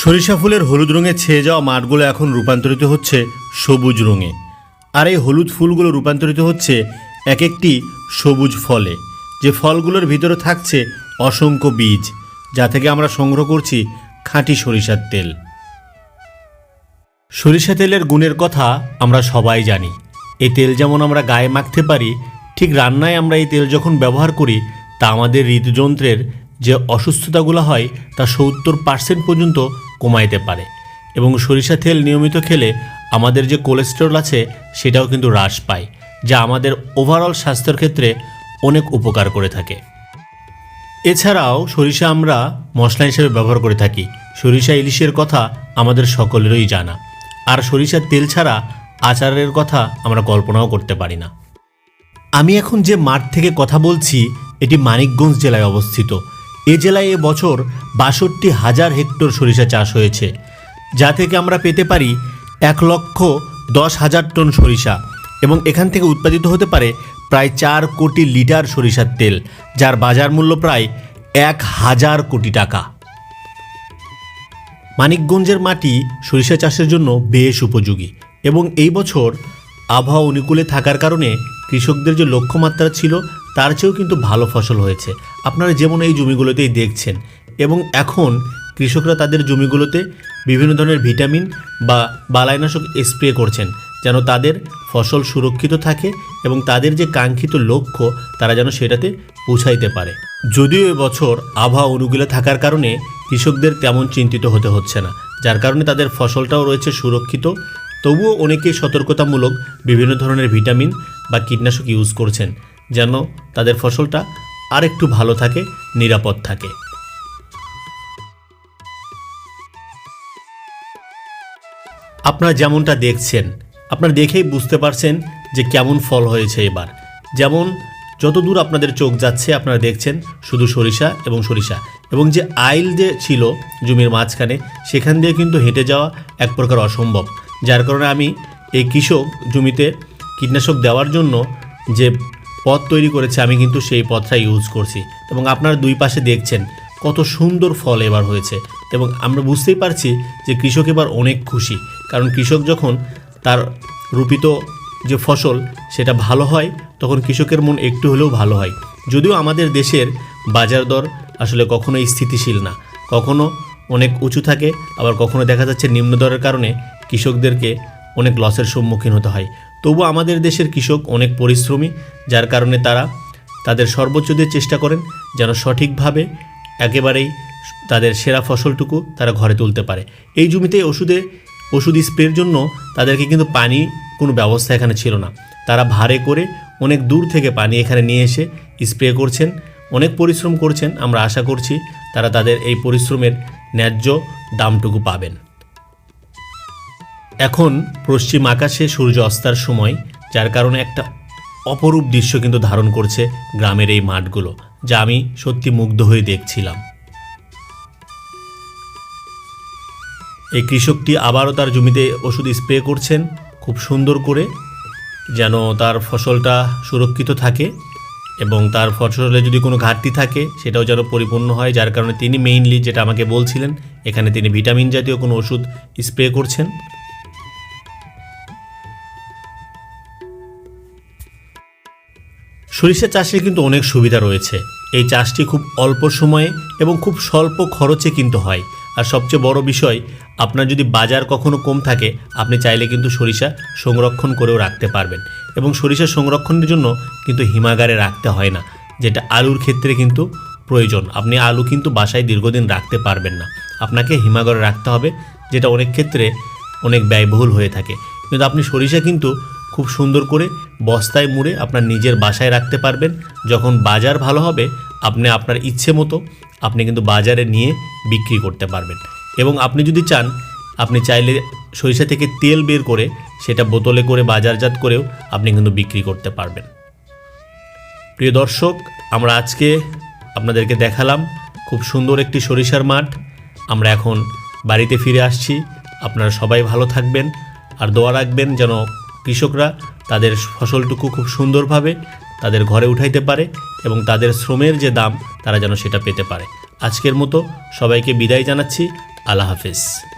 সরিষা ফুলের হলুদ রঙে ছেয়ে যাওয়া মাঠগুলো এখন রূপান্তরিত হচ্ছে সবুজ রঙে। আর এই হলুদ ফুলগুলো রূপান্তরিত হচ্ছে এক একটি সবুজ ফলে। যে ফলগুলোর ভিতরে থাকছে অসংখ্য বীজ, যা থেকে আমরা সংগ্রহ করছি খাঁটি সরিষার তেল। সরিষা তেলের গুণের কথা আমরা সবাই জানি। এই তেল যেমন আমরা গায়ে মাখতে পারি, ঠিক রান্নায় আমরা এই তেল যখন ব্যবহার করি, তা আমাদের হৃদযন্ত্রের যে অসুস্থতাগুলো হয় তা সত্তর পার্সেন্ট পর্যন্ত কমাইতে পারে। এবং সরিষা তেল নিয়মিত খেলে আমাদের যে কোলেস্টেরল আছে সেটাও কিন্তু হ্রাস পায়, যা আমাদের ওভারঅল স্বাস্থ্যের ক্ষেত্রে অনেক উপকার করে থাকে। এছাড়াও সরিষা আমরা মশলা হিসেবে ব্যবহার করে থাকি। সরিষা ইলিশের কথা আমাদের সকলেরই জানা। আর সরিষার তেল ছাড়া আচারের কথা আমরা কল্পনাও করতে পারি না। আমি এখন যে মাঠ থেকে কথা বলছি, এটি মানিকগঞ্জ জেলায় অবস্থিত। এ জেলায় এ বছর বাষট্টি হাজার হেক্টর সরিষা চাষ হয়েছে, যা থেকে আমরা পেতে পারি এক লক্ষ দশ হাজার টন সরিষা এবং এখান থেকে উৎপাদিত হতে পারে প্রায় চার কোটি লিটার সরিষার তেল, যার বাজার মূল্য প্রায় এক হাজার কোটি টাকা। মানিকগঞ্জের মাটি সরিষা চাষের জন্য বেশ উপযোগী এবং এই বছর আবহাওয়া অনুকূলে থাকার কারণে কৃষকদের যে লক্ষ্যমাত্রা ছিল, তার চেয়েও কিন্তু ভালো ফসল হয়েছে। আপনারা যেমন এই জমিগুলোতেই দেখছেন এবং এখন কৃষকরা তাদের জমিগুলোতে বিভিন্ন ধরনের ভিটামিন বা বালাইনাশক স্প্রে করছেন যেন তাদের ফসল সুরক্ষিত থাকে এবং তাদের যে কাঙ্ক্ষিত লক্ষ্য তারা যেন সেটাতে পৌঁছাইতে পারে। যদিও এবছর আবহাওয়া অনুকূলে থাকার কারণে কৃষকদের তেমন চিন্তিত হতে হচ্ছে না, যার কারণে তাদের ফসলটাও রয়েছে সুরক্ষিত। তবুও অনেকেই সতর্কতামূলক বিভিন্ন ধরনের ভিটামিন বা কীটনাশক ইউজ করছেন যেন তাদের ফসলটা আরেকটু ভালো থাকে, নিরাপদ থাকে। আপনারা যেমনটা দেখছেন, আপনারা দেখেই বুঝতে পারছেন যে কেমন ফল হয়েছে এবার। যেমন, যতদূর আপনাদের চোখ যাচ্ছে, আপনারা দেখছেন শুধু সরিষা এবং সরিষা। এবং যে আইল যে ছিল জমির মাঝখানে, সেখান দিয়ে কিন্তু হেঁটে যাওয়া এক প্রকার অসম্ভব। যার কারণে আমি এই কৃষক জমিতে কীটনাশক দেওয়ার জন্য যে পথ তৈরি করেছে, আমি কিন্তু সেই পথটা ইউজ করছি। এবং আপনারা দুই পাশে দেখছেন কত সুন্দর ফল এবার হয়েছে। এবং আমরা বুঝতেই পারছি যে কৃষক এবার অনেক খুশি। কারণ কৃষক যখন তার রূপিত যে ফসল সেটা ভালো হয়, তখন কৃষকের মন একটু হলেও ভালো হয়। যদিও আমাদের দেশের বাজার দর আসলে কখনোই স্থিতিশীল না। কখনো অনেক উঁচু থাকে, আবার কখনো দেখা যাচ্ছে নিম্ন দরের কারণে কৃষকদেরকে অনেক লসের সম্মুখীন হতে হয়। তবু আমাদের দেশের কৃষক অনেক পরিশ্রমী, যার কারণে তারা তাদের সর্বোচ্চ দিয়ে চেষ্টা করেন যেন সঠিকভাবে একেবারেই তাদের সেরা ফসলটুকু তারা ঘরে তুলতে পারে। এই জমিতে ওষুধে, ওষুধ স্প্রের জন্য তাদেরকে কিন্তু পানি কোনো ব্যবস্থা এখানে ছিল না। তারা ভারে করে অনেক দূর থেকে পানি এখানে নিয়ে এসে স্প্রে করছেন, অনেক পরিশ্রম করছেন। আমরা আশা করছি তারা তাদের এই পরিশ্রমের ন্যায্য দামটুকু পাবেন। এখন পশ্চিম আকাশে সূর্য অস্তার সময়, যার কারণে একটা অপরূপ দৃশ্য কিন্তু ধারণ করছে গ্রামের এই মাঠগুলো, যা আমি সত্যি মুগ্ধ হয়ে দেখছিলাম। এই কৃষকটি আবারও তার জমিতে ওষুধ স্প্রে করছেন, খুব সুন্দর করে, যেন তার ফসলটা সুরক্ষিত থাকে এবং তার ফসলে যদি কোনো ঘাটতি থাকে, সেটাও যেন পরিপূর্ণ হয়, যার কারণে তিনি মেইনলি যেটা আমাকে বলছিলেন, এখানে তিনি ভিটামিন জাতীয় কোনো ওষুধ স্প্রে করছেন। সরিষা চাষে কিন্তু অনেক সুবিধা রয়েছে। এই চাষটি খুব অল্প সময়ে এবং খুব স্বল্প খরচে কিন্তু হয়। আর সবচেয়ে বড় বিষয়, আপনার যদি বাজার কখনো কম থাকে, আপনি চাইলে কিন্তু সরিষা সংরক্ষণ করেও রাখতে পারবেন। এবং সরিষা সংরক্ষণের জন্য কিন্তু হিমাগারে রাখতে হয় না, যেটা আলুর ক্ষেত্রে কিন্তু প্রয়োজন। আপনি আলু কিন্তু বাসায় দীর্ঘদিন রাখতে পারবেন না। আপনাকে হিমাগারে রাখতে হবে, যেটা অনেক ক্ষেত্রে অনেক ব্যয়বহুল হয়ে থাকে। কিন্তু আপনি সরিষা কিন্তু খুব সুন্দর করে বস্তায় মুড়ে আপনার নিজের বাসায় রাখতে পারবেন। যখন বাজার ভালো হবে, আপনি আপনার ইচ্ছে মতো আপনি কিন্তু বাজারে নিয়ে বিক্রি করতে পারবেন। এবং আপনি যদি চান, আপনি চাইলে সরিষা থেকে তেল বের করে সেটা বোতলে করে বাজারজাত করেও আপনি কিন্তু বিক্রি করতে পারবেন। প্রিয় দর্শক, আমরা আজকে আপনাদেরকে দেখালাম খুব সুন্দর একটি সরিষার মাঠ। আমরা এখন বাড়িতে ফিরে আসছি। আপনারা সবাই ভালো থাকবেন। আর দোয়া রাখবেন যেন কৃষকরা তাদের ফসলটুকু খুব সুন্দরভাবে তাদের ঘরে উঠাইতে পারে এবং তাদের শ্রমের যে দাম, তারা যেন সেটা পেতে পারে। আজকের মতো সবাইকে বিদায় জানাচ্ছি। আল্লাহ হাফিজ।